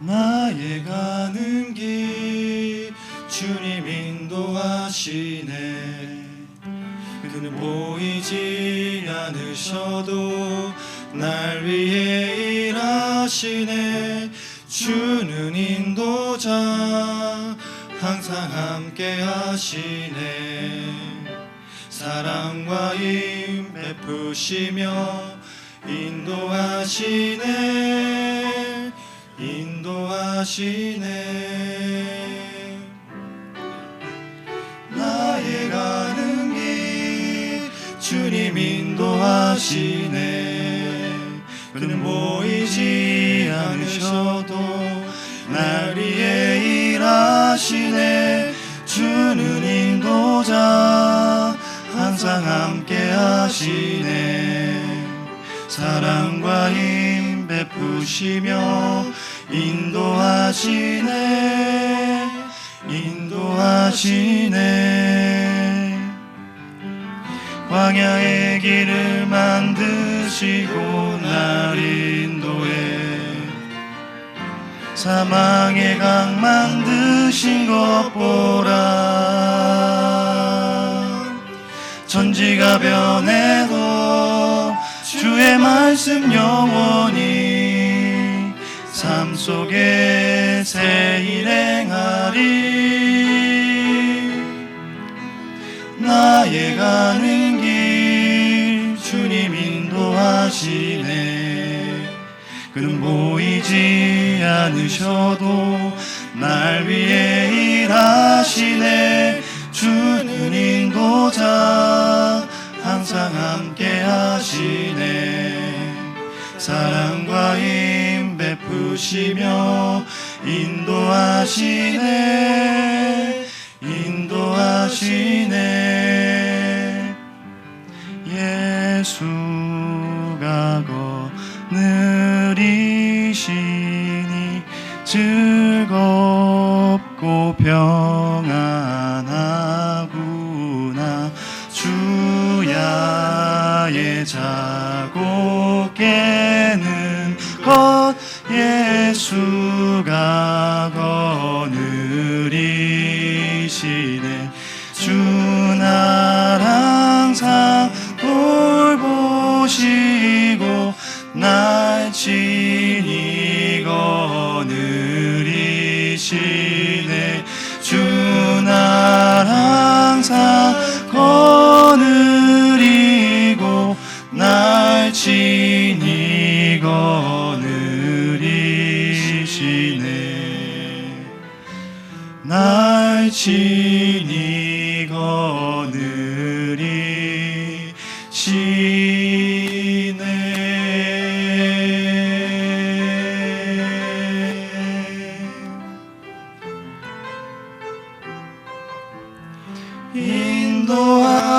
나의 가는 길. 주님 인도하시네. 그는 보이지 않으셔도 날 위해 일하시네. 주는 인도자 항상 함께 하시네. 사랑과 힘 베푸시며 인도하시네. 인도 하시네. 나의 가는 길 주님 인도하시네. 그는 보이지 않으셔도 날 위해 일하시네. 주는 인도자 항상 함께 하시네. 사랑과 힘 베푸시며 인도하시네. 인도하시네. 광야의 길을 만드시고 날 인도해. 사망의 강 만드신 것 보라. 천지가 변해도 주의 말씀 영원히 삶 속에 새 일행하리. 나의 가는 길 주님 인도하시네. 그는 보이지 않으셔도 날 위해 일하시네. 주는 인도자 항상 함께 하시네. 사랑과 힘 베푸시며 인도하시네. 인도하시네. 예수가 거느리시니 즐겁고 평안하구나. 주야의 자고 깨는 것 예수가 거느리시네. 주날 항상 돌보시고 날 친히 거느리시네 거느리시네 날 친히 거느리 시네 인도하시